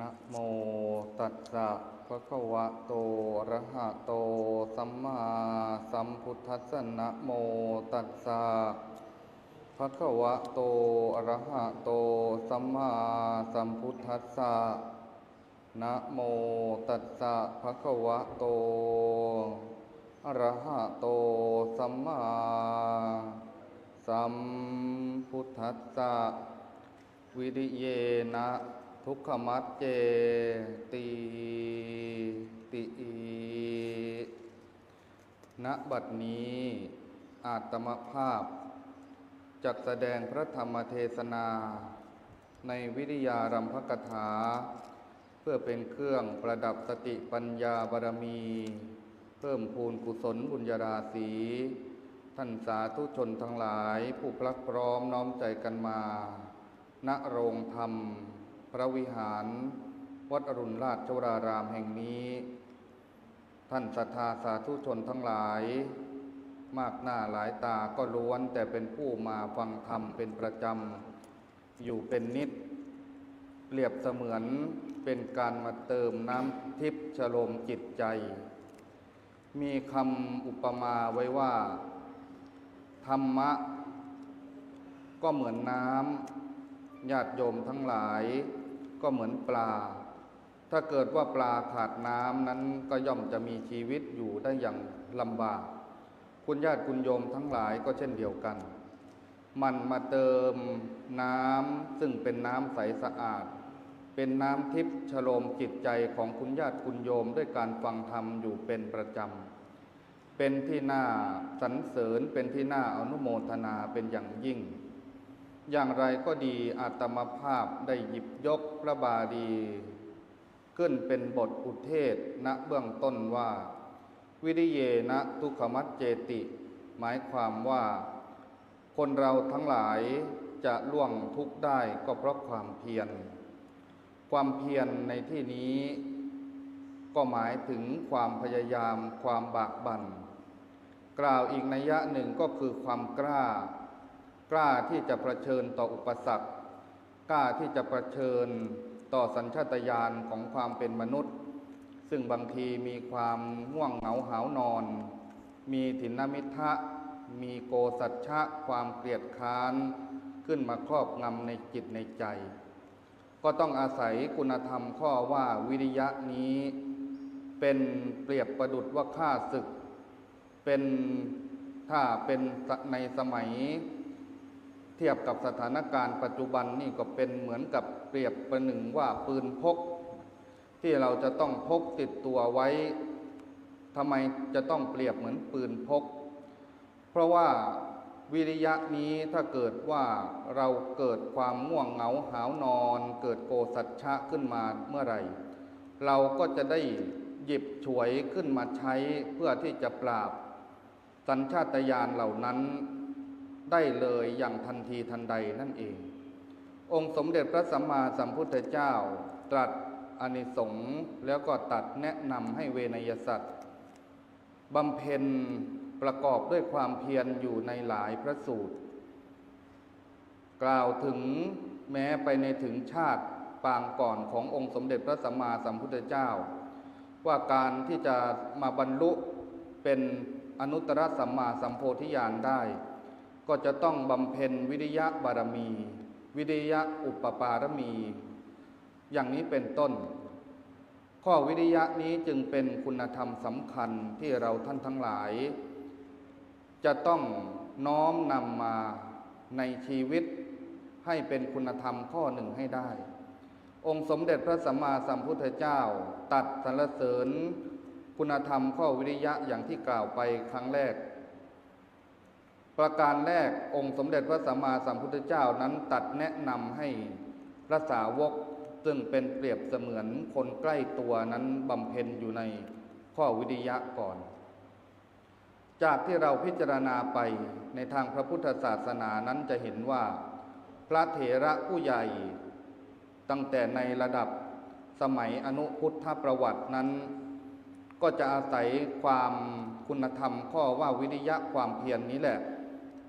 นะโมตัสสะภะคะวะโตอะระหะโต สัมมาสัมพุทธัสสะนะโมตัสสะภะคะวะโตอะระหะโต สัมมาสัมพุทธัสสะนะโมตัสสะภะคะวะโตอะระหะโต สัมมาสัมพุทธัสสะวิริเยนะ ทุกขมัจเจติติณบัดนี้อาตมภาพจักแสดงพระธรรมเทศนา ในวิริยารัมภกถา เพื่อเป็นเครื่องประดับสติปัญญาบารมี เพิ่มพูนกุศลบุญญาราศีท่านสาธุชนทั้งหลายผู้พลักพร้อมน้อมใจกันมา ณโรงธรรม พระวิหารวัดอรุณราชวรารามแห่งนี้ ท่านศรัทธาสาธุชนทั้งหลาย มากหน้าหลายตาก็ล้วนแต่เป็นผู้มาฟังธรรมเป็นประจำ อยู่เป็นนิด เปรียบเสมือนเป็นการมาเติมน้ำทิพย์ชโลมจิตใจ มีคำอุปมาไว้ว่า ธรรมะ ก็เหมือนน้ำญาติโยมทั้งหลาย ก็เหมือนปลา ถ้าเกิดว่าปลาขาดน้ำนั้นก็ย่อมจะมีชีวิตอยู่ได้อย่างลำบาก คุณญาติคุณโยมทั้งหลายก็เช่นเดียวกัน มันมาเติมน้ำซึ่งเป็นน้ำใสสะอาด เป็นน้ำทิพย์ชโลมจิตใจของคุณญาติคุณโยมด้วยการฟังธรรมอยู่เป็นประจำ เป็นที่น่าสรรเสริญเป็นที่น่าอนุโมทนาเป็นอย่างยิ่ง อย่างไรก็ดีอาตมาภาพได้หยิบยกพระบาลีขึ้นเป็นบทอุเทศณเบื้องต้นว่า วิริเยนะทุขมัจเจติ หมายความว่า คนเราทั้งหลายจะล่วงทุกข์ได้ก็เพราะความเพียร ความเพียรในที่นี้ ก็หมายถึงความพยายามความบากบัน่น กล่าวอีกนัยยะหนึ่งก็คือความกล้า กล้าที่จะประเชิญต่ออุปสรรค กล้าที่จะประเชิญต่อสัญชาตญาณของความเป็นมนุษย์ ซึ่งบางทีมีความง่วงเหงาหาวนอน มีถินมิทะ มีโกสัจฉะความเกลียดค้าน ขึ้นมาครอบงำในจิตในใจ ก็ต้องอาศัยคุณธรรมข้อว่าวิริยะนี้ เป็นเปรียบประดุดว่าข้าศึก เป็นถ้าเป็นในสมัย ทียบกับสถานการณ์ปัจจุบันนี่ก็เป็นเหมือนกับเปรียบประหนึ่งว่าปืนพก ที่เราจะต้องพกติดตัวไว้ทำไมจะต้องเปรียบเหมือนปืนพก เพราะว่าวิริยะนี้ถ้าเกิดว่าเราเกิดความง่วงเหงาหาวนอน เกิดโกสัจฉะขึ้นมาเมื่อไหร่ เราก็จะได้หยิบฉวยขึ้นมาใช้เพื่อที่จะปราบสัญชาตญาณเหล่านั้น ได้เลยอย่างทันทีทันใดนั่นเอง องค์สมเด็จพระสัมมาสัมพุทธเจ้าตรัสอนิสงส์แล้วก็ตัดแนะนำให้เวนยสัตว์บำเพ็ญประกอบด้วยความเพียรอยู่ในหลายพระสูตร กล่าวถึงแม้ไปในถึงชาติปางก่อนขององค์สมเด็จพระสัมมาสัมพุทธเจ้า ว่าการที่จะมาบรรลุเป็นอนุตตรสัมมาสัมโพธิญาณได้ ก็จะต้องบำเพ็ญวิริยะบารมี วิริยะอุปปารมี อย่างนี้เป็นต้น ข้อวิริยะนี้จึงเป็นคุณธรรมสำคัญที่เราท่านทั้งหลาย จะต้องน้อมนำมาในชีวิตให้เป็นคุณธรรมข้อหนึ่งให้ได้ องค์สมเด็จพระสัมมาสัมพุทธเจ้าตัดสรรเสริญ คุณธรรมข้อวิริยะอย่างที่กล่าวไปครั้งแรก ประการแรกองค์สมเด็จพระสัมมาสัมพุทธเจ้านั้นตัดแนะนำให้พระสาวกซึ่งเป็นเปรียบเสมือนคนใกล้ตัวนั้นบำเพ็ญอยู่ในข้อวิริยะก่อน จากที่เราพิจารณาไปในทางพระพุทธศาสนานั้นจะเห็นว่า พระเถระผู้ใหญ่ ตั้งแต่ในระดับสมัยอนุพุทธประวัตินั้น ก็จะอาศัยความคุณธรรมข้อว่าวิริยะความเพียรนนี้แหละ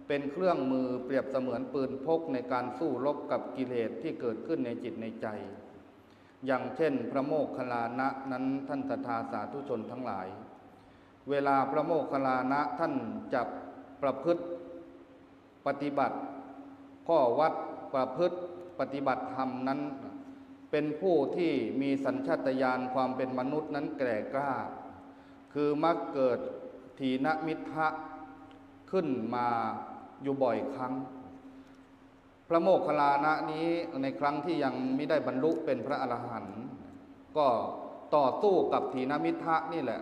เป็นเครื่องมือเปรียบเสมือนปืนพกในการสู้รบกับกิเลสที่เกิดขึ้นในจิตในใจ อย่างเช่น พระโมคคัลลานะนั้นท่านศรัทธาสาธุชนทั้งหลาย เวลาพระโมคคัลลานะท่านจะประพฤติปฏิบัติ ข้อวัดประพฤติปฏิบัติธรรมนั้น เป็นผู้ที่มีสัญชาตญาณความเป็นมนุษย์นั้นแก่กล้า คือมักเกิดถีนมิทะขึ้นมา อยู่บ่อยครั้ง พระโมคคัลลานะนี้ในครั้งที่ยังไม่ได้บรรลุเป็นพระอรหันต์ก็ต่อสู้กับถีนมิทะนี่แหละ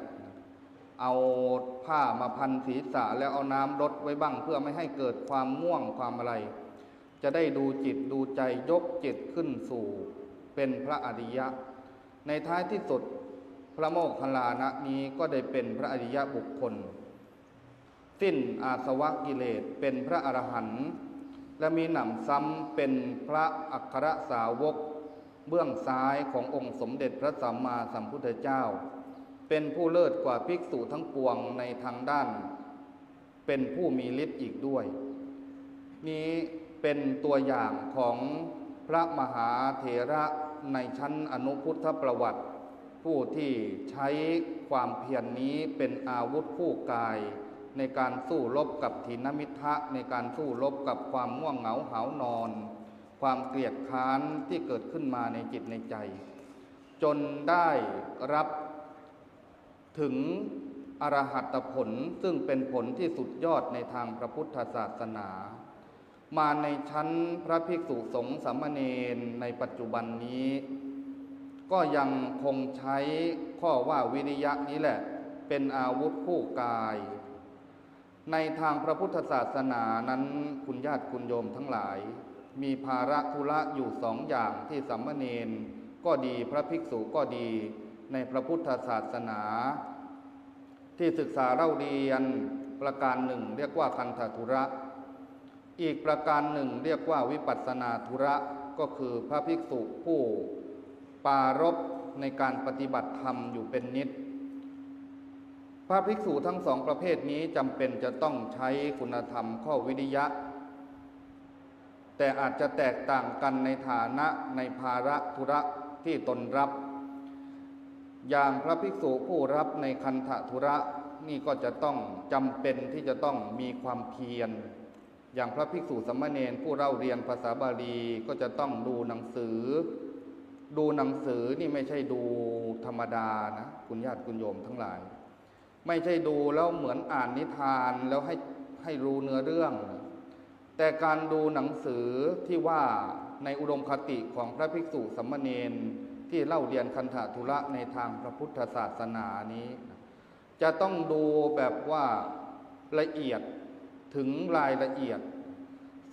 เอาผ้ามาพันศีรษะแล้วเอาน้ำรดไว้บ้างเพื่อไม่ให้เกิดความง่วงความอะไร จะได้ดูจิตดูใจยกจิตขึ้นสู่เป็นพระอริยะ ในท้ายที่สุดพระโมคคัลลานะนี้ก็ได้เป็นพระอริยะบุคคล สิ้นอาสวะกิเลสเป็นพระอรหันต์และมีหนำซ้ำเป็นพระอัครสาวก เบื้องซ้ายขององค์สมเด็จพระสัมมาสัมพุทธเจ้า เป็นผู้เลิศกว่าภิกษุทั้งปวงในทางด้าน เป็นผู้มีฤทธิ์อีกด้วย นี้เป็นตัวอย่างของพระมหาเถระในชั้นอนุพุทธประวัติ ผู้ที่ใช้ความเพียรนนี้เป็นอาวุธคู่กาย ในการสู้รบกับทินมิทะในการสู้รบกับความง่วงเหงาหานอน ความเกลียดค้านที่เกิดขึ้นมาในจิตในใจ จนได้รับถึงอรหัตผลซึ่งเป็นผลที่สุดยอดในทางพระพุทธศาสนา มาในชั้นพระภิกษุสงฆ์สามเณรในปัจจุบันนี้ ก็ยังคงใช้ข้อว่าวิริยะนี้แหละ เป็นอาวุธคู่กาย ในทางพระพุทธศาสนานั้นคุณญาติคุณโยมทั้งหลาย มีภาระธุระอยู่สองอย่างที่สัมมเนนก็ดีพระภิกษุก็ดี ในพระพุทธศาสนา ที่ศึกษาเล่าเรียนประการหนึ่ง เรียกว่าคันธธุระ อีกประการหนึ่งเรียกว่าวิปัสสนาธุระก็คือพระภิกษุผู้ปารบในการปฏิบัติธรรมอยู่เป็นนิด ระภิกษุทั้งสองประเภทนี้จำเป็นจะต้องใช้คุณธรรมข้อวิริยะ แต่อาจจะแตกต่างกันในฐานะในภาระธุระที่ตนรับ อย่างพระภิกษุผู้รับในคันธธุระนี่ก็จะต้องจำเป็นที่จะต้องมีความเพียร อย่างพระภิกษุสามเณรผู้เล่าเรียนภาษาบาลีก็จะต้องดูหนังสือ ดูหนังสือนี่ไม่ใช่ดูธรรมดานะ คุณญาติคุณโยมทั้งหลาย ไม่ใช่ดูแล้วเหมือนอ่านนิทานแล้วให้ให้รู้เนื้อเรื่อง แต่การดูหนังสือที่ว่าในอุดมคติของพระภิกษุสัมมเนนที่เล่าเรียนคันธทุระในทางพระพุทธศาสนานี้ จะต้องดูแบบว่าละเอียดถึงรายละเอียด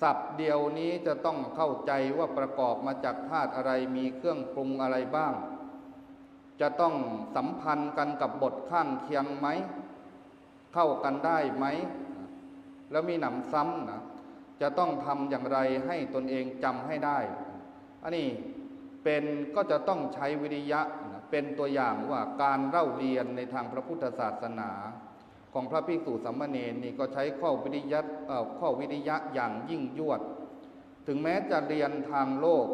ศัพท์เดียวนี้จะต้องเข้าใจว่าประกอบมาจากธาตุอะไรมีเครื่องปรุงอะไรบ้าง จะต้องสัมพันธ์กันกับบทข้างเคียงไหม เข้ากันได้ไหม แล้วมีหนำซ้ำนะจะต้องทำอย่างไรให้ตนเองจำให้ได้ อันนี้เป็นก็จะต้องใช้วิริยะนะเป็นตัวอย่างว่าการเล่าเรียนในทางพระพุทธศาสนา ของพระภิกษุสัมมาเนนนี่ก็ใช้ข้อวิริยะข้อวิริยะอย่างยิ่งยวด ถึงแม้จะเรียนทางโลก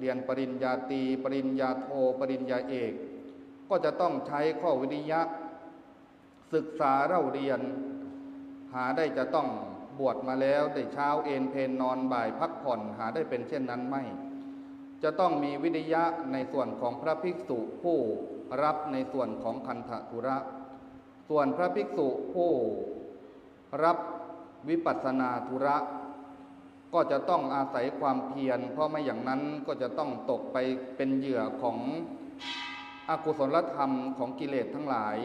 เรียนปริญญาตรีปริญญาโท ปริญญาเอก ก็จะต้องใช้ข้อวิริยะ ศึกษาเล่าเรียน หาได้จะต้องบวชมาแล้วได้เช้าเอนเพนนอนบ่ายพักผ่อนหาได้เป็นเช่นนั้นไม่ จะต้องมีวิริยะในส่วนของพระภิกษุผู้รับในส่วนของคันธทุระ ส่วนพระภิกษุผู้รับวิปัสสนาธุระ ก็จะต้องอาศัยความเพียร เพราะไม่อย่างนั้นก็จะต้องตกไปเป็นเหยื่อของ อกุศลธรรมของกิเลสทั้งหลาย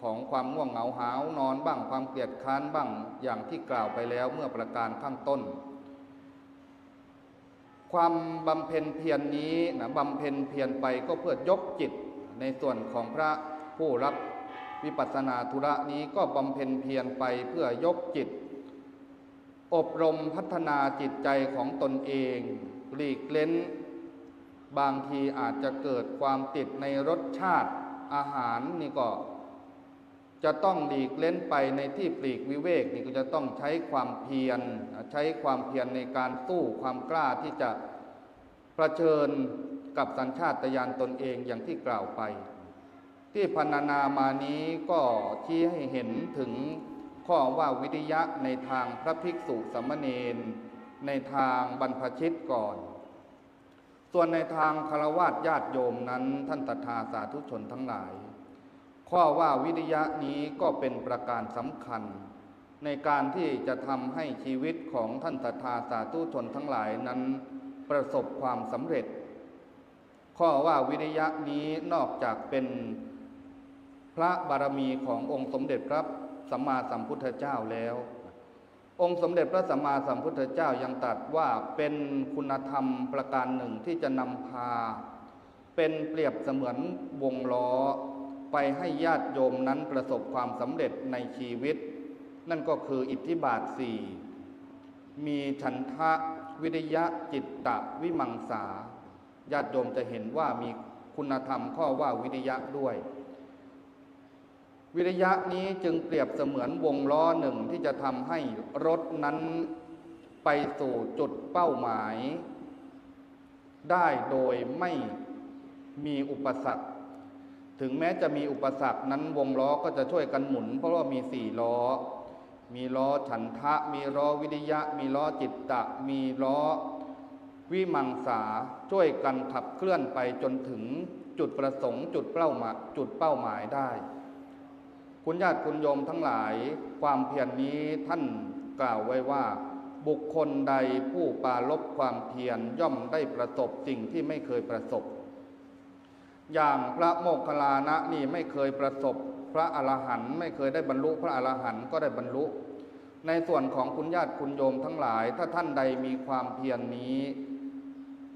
ของความง่วงเหงาหาวนอนบ้างความเกลียดค้านบ้างอย่างที่กล่าวไปแล้วเมื่อประการข้างต้น ความบำเพ็ญเพียรนนี้นะบำเพ็ญเพียรไปก็เพื่อยกจิตในส่วนของพระผู้รับวิปัสสนาธุระนี้ก็บำเพ็ญเพียรไปเพื่อยกจิต อบรมพัฒนาจิตใจของตนเอง หลีกเล้น บางทีอาจจะเกิดความติดในรสชาติอาหารนี่ก็ จะต้องหลีกเล้นไปในที่ปลีกวิเวกนี่ก็จะต้องใช้ความเพียรใช้ความเพียรในการสู้ความกล้าที่จะะเชิญกับสัญชาตญาณตนเองอย่างที่กล่าวไป ที่พรรณนามานี้ก็ชี้ให้เห็นถึงข้อว่าวิทยะในทางพระภิกษุสามเณรในทางบรรพชิตก่อน ส่วนในทางคารวะญาติโยมนั้นท่านตถาสาธุชนทั้งหลาย ข้อว่าวิทยะนี้ก็เป็นประการสำคัญ ในการที่จะทำให้ชีวิตของท่านตถาสาธุชนทั้งหลายนั้นประสบความสำเร็จ ข้อว่าวิทยะนี้นอกจากเป็นพระบารมีขององค์สมเด็จพระสัมมาสัมพุทธเจ้าแล้ว องค์สมเด็จพระสัมมาสัมพุทธเจ้ายังตรัสว่าเป็นคุณธรรมประการหนึ่งที่จะนำพา เป็นเปรียบเสมือนวงล้อ ไปให้ญาติโยมนั้นประสบความสำเร็จในชีวิต นั่นก็คืออิทธิบาทสี่มีฉันทะวิริยะจิตตะวิมังสา ญาติโยมจะเห็นว่ามีคุณธรรมข้อว่าวิริยะด้วย วิริยะนี้จึงเปรียบเสมือนวงล้อหนึ่งที่จะทำให้รถนั้นไปสู่จุดเป้าหมาย ได้โดยไม่มีอุปสรรค ถึงแม้จะมีอุปสรรคนั้นวงล้อก็จะช่วยกันหมุน เพราะว่ามีสี่ล้อ มีล้อฉันทะ มีล้อวิริยะ มีล้อจิตตะ มีล้อวิมังสาช่วยกันขับเคลื่อนไปจนถึงจุดประสงค์จุดเป้าหมายจุดเป้าหมายได้ คุณญาติคุณโยมทั้งหลาย ความเพียรนนี้ท่านกล่าวไว้ว่า บุคคลใดผู้ปราลบความเพียรย่อมได้ประสบสิ่งที่ไม่เคยประสบ อย่างพระโมคคัลลานะนี่ไม่เคยประสบ พระอรหันต์ไม่เคยได้บรรลุพระอรหันต์ก็ได้บรรลุ ในส่วนของคุณญาติคุณโยมทั้งหลาย ถ้าท่านใดมีความเพียรนนี้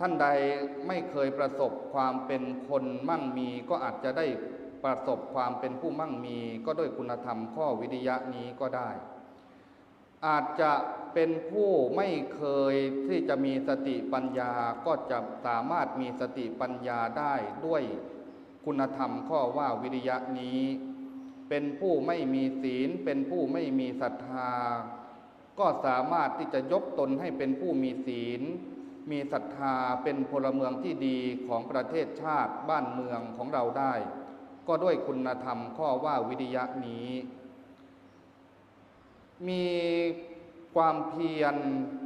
ท่านใดไม่เคยประสบความเป็นคนมั่งมีก็อาจจะได้ ประสบความเป็นผู้มั่งมีก็ด้วยคุณธรรมข้อวิทยะนี้ก็ได้ อาจจะเป็นผู้ไม่เคยที่จะมีสติปัญญาก็จะสามารถมีสติปัญญาได้ด้วยคุณธรรมข้อว่าวิริยะนี้ เป็นผู้ไม่มีศีล เป็นผู้ไม่มีศรัทธา ก็สามารถที่จะยกตนให้เป็นผู้มีศีล มีศรัทธาเป็นพลเมืองที่ดีของประเทศชาติบ้านเมืองของเราได้ ก็ด้วยคุณธรรมข้อว่าวิริยะนี้ มีความเพียร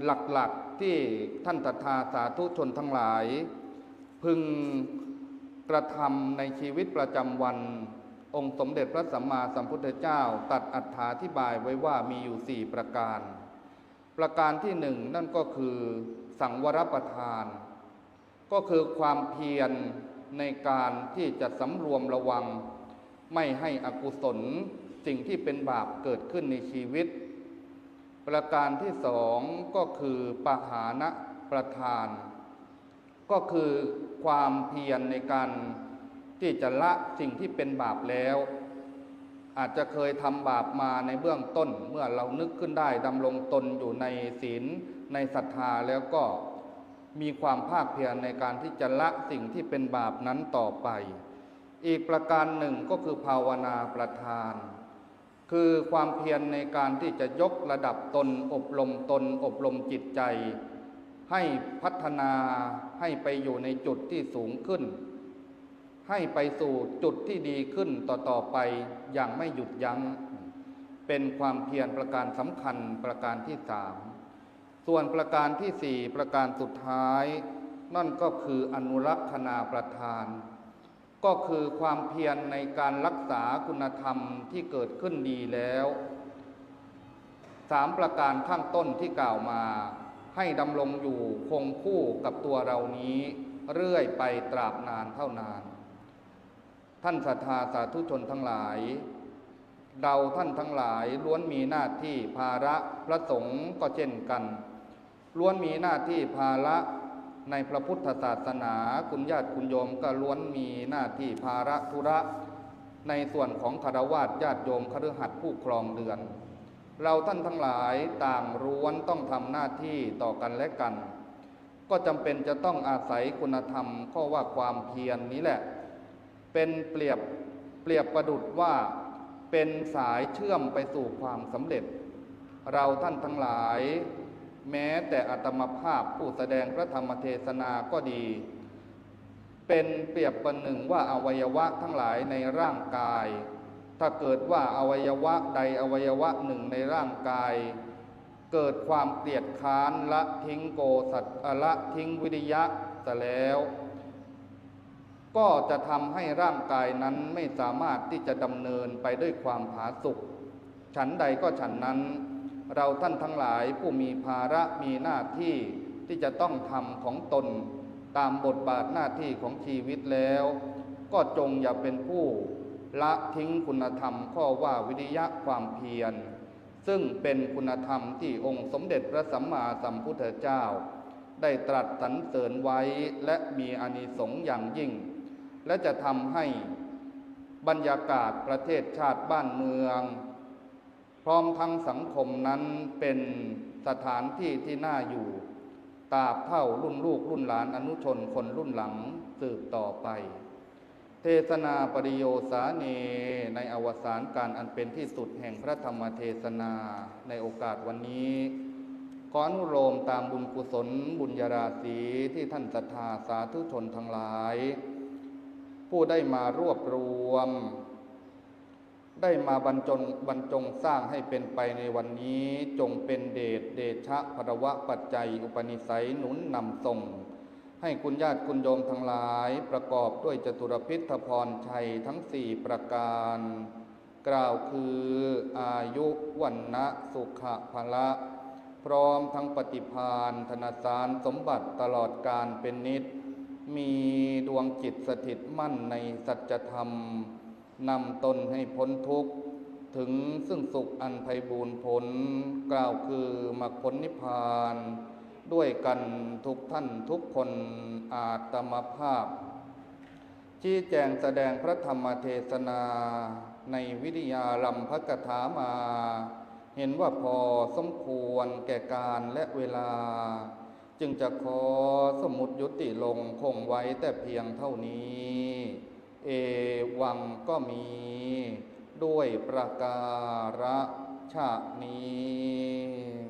หลักๆที่ท่านตถาสาธุชนทั้งหลาย พึงกระทำในชีวิตประจำวัน องค์สมเด็จพระสัมมาสัมพุทธเจ้า ตัดอัถาธิบายไว้ว่ามีอยู่สี่ประการ ประการที่หนึ่งนั่นก็คือสังวรประทาน ก็คือความเพียร ในการที่จะสำรวมระวัง ไม่ให้อกุศลสิ่งที่เป็นบาปเกิดขึ้นในชีวิต ประการที่สองก็คือปหานะประทาน ก็คือความเพียรในการที่จะละสิ่งที่เป็นบาปแล้ว อาจจะเคยทำบาปมาในเบื้องต้น เมื่อเรานึกขึ้นได้ดำรงตนอยู่ในศีลในศรัทธาแล้วก็ มีความภาคเพียรในการที่จะละสิ่งที่เป็นบาปนั้นต่อไป อีกประการหนึ่งก็คือภาวนาประทาน คือความเพียรในการที่จะยกระดับตนอบรมตนอบรมจิตใจ ให้พัฒนาให้ไปอยู่ในจุดที่สูงขึ้น ให้ไปสู่จุดที่ดีขึ้นต่อๆไปอย่างไม่หยุดยัง้ง เป็นความเพียรประการสำคัญประการที่สาม ส่วนประการที่สี่ประการสุดท้าย นั่นก็คืออนุรักษณาประทาน ก็คือความเพียรในการรักษาคุณธรรมที่เกิดขึ้นดีแล้วสามประการข้างต้นที่กล่าวมา ให้ดำรงอยู่คงคู่กับตัวเรานี้ เรื่อยไปตราบนานเท่านาน ท่านศรัทธาสาธุชนทั้งหลายเราท่านทั้งหลายล้วนมีหน้าที่ภาระพระสงฆ์ก็เช่นกัน ล้วนมีหน้าที่ภาระในพระพุทธศาสนา คุณญาติคุณโยมก็ล้วนมีหน้าที่ภาระธุระ ในส่วนของคารวะญาติโยมคฤหัสถ์ผู้ครองเดือน เราท่านทั้งหลายต่างร้วนต้องทำหน้าที่ต่อกันและกัน ก็จำเป็นจะต้องอาศัยคุณธรรมข้อว่าความเพียรนนี้แหละ เป็นเปรียบเปรียบประดุดว่าเป็นสายเชื่อมไปสู่ความสำเร็จ เราท่านทั้งหลาย แม้แต่อัตมภาพผู้แสดงพระธรรมเทศนาก็ดี เป็นเปรียบประหนึ่งว่าอวัยวะทั้งหลายในร่างกาย ถ้าเกิดว่าอวัยวะใดอวัยวะหนึ่งในร่างกาย เกิดความเกลียดค้านละทิ้งโกสัตละทิ้งวิริยะซะแล้ว ก็จะทำให้ร่างกายนั้นไม่สามารถที่จะดำเนินไปด้วยความผาสุกฉันใดก็ฉันนั้น เราท่านทั้งหลายผู้มีภาระมีหน้าที่ที่จะต้องทำของตนตามบทบาทหน้าที่ของชีวิตแล้ว ก็จงอย่าเป็นผู้ละทิ้งคุณธรรมข้อว่าวิริยะความเพียร ซึ่งเป็นคุณธรรมที่องค์สมเด็จพระสัมมาสัมพุทธเจ้า ได้ตรัสสรรเสริญไว้และมีอนิสงส์อย่างยิ่ง และจะทำให้บรรยากาศประเทศชาติบ้านเมือง พร้อมทั้งสังคมนั้นเป็นสถานที่ที่น่าอยู่ตราบเท่ารุ่นลูกรุ่นหลานอนุชนคนรุ่นหลังสืบต่อไป เทศนาปริโยสาเนในอวสานการอันเป็นที่สุดแห่งพระธรรมเทศนาในโอกาสวันนี้ขออนุโลมตามบุญกุศลบุญญาราศีที่ท่านศรัทธาสาธุชนทั้งหลาย ผู้ได้มารวบรวม ได้มาบรรจงบรรจงสร้างให้เป็นไปในวันนี้จงเป็นเดชเดชะพระวะปัจจัย อุปนิสัยหนุนนำส่ง ให้คุณญาติคุณโยมทั้งหลายประกอบด้วยจตุรพิธพรชัยทั้งสี่ประการ กล่าวคืออายุวันนะสุขะพละ พร้อมทั้งปฏิพานธนสารสมบัติตลอดการเป็นนิด มีดวงจิตสถิตมั่นในสัจธรรม นำตนให้พ้นทุกข์ ถึงซึ่งสุขอันไพบูรณ์ผล กล่าวคือมรรคผลนิพพาน ด้วยกันทุกท่านทุกคนอาตมภาพ ชี้แจงแสดงพระธรรมเทศนาในวิทยาลัมพกถามา เห็นว่าพอสมควรแก่การและเวลา จึงจะขอสมมุติยุติลงคงไว้แต่เพียงเท่านี้ เอวังก็มี ด้วยประการฉนี้